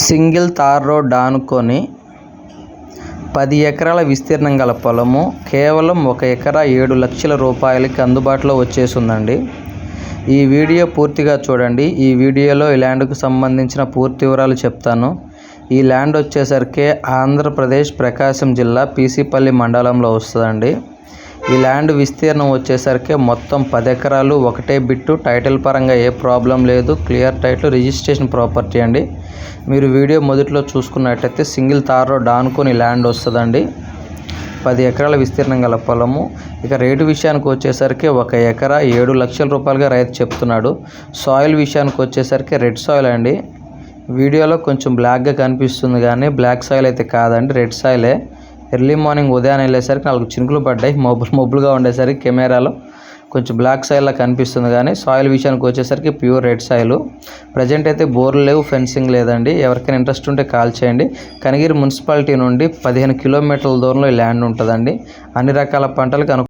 Single tar road ఆనుకొని పది ఎకరాల విస్తీర్ణం గల పొలము కేవలం ఒక ఎకరా ఏడు లక్షల రూపాయలకి అందుబాటులో వచ్చేసిందండి. ఈ వీడియో పూర్తిగా చూడండి. ఈ వీడియోలో ఈ ల్యాండ్కు సంబంధించిన పూర్తి వివరాలు చెప్తాను. ఈ ల్యాండ్ వచ్చేసరికి ఆంధ్రప్రదేశ్ ప్రకాశం జిల్లా పీసీపల్లి మండలంలో వస్తుందండి. ఈ ల్యాండ్ విస్తీర్ణం వచ్చేసరికి మొత్తం పది ఎకరాలు ఒకటే బిట్టు. టైటిల్ పరంగా ఏ ప్రాబ్లం లేదు. క్లియర్ టైటిల్ రిజిస్ట్రేషన్ ప్రాపర్టీ అండి. మీరు వీడియో మొదట్లో చూసుకున్నట్టయితే సింగిల్ తార్ రోడ్ ఆనుకొని ల్యాండ్ వస్తుందండి. పది ఎకరాల విస్తీర్ణం గల పొలము. ఇక రేటు విషయానికి వచ్చేసరికి ఒక ఎకరా ఏడు లక్షల రూపాయలుగా రైతు చెప్తున్నాడు. సాయిల్ విషయానికి వచ్చేసరికి రెడ్ సాయిల్ అండి. వీడియోలో కొంచెం బ్లాక్గా కనిపిస్తుంది కానీ బ్లాక్ సాయిల్ అయితే కాదండి. రెడ్ సాయిలే. ఎర్లీ మార్నింగ్ ఉదయాన్నే వెళ్ళేసరికి నాలుగు చినుకులు పడ్డాయి. మబ్బులు మబ్బులుగా ఉండేసరికి కెమెరాలో కొంచెం బ్లాక్ సాయిల్లా కనిపిస్తుంది కానీ సాయిల్ విషయానికి వచ్చేసరికి ప్యూర్ రెడ్ సాయిల్ ప్రజెంట్ అయితే బోర్లు లేవు ఫెన్సింగ్ లేదండి. ఎవరికైనా ఇంట్రెస్ట్ ఉంటే కాల్ చేయండి. కనగిరి మున్సిపాలిటీ నుండి పదిహేను కిలోమీటర్ల దూరంలో ఈ ల్యాండ్ ఉంటుందండి. అన్ని రకాల పంటలకు అను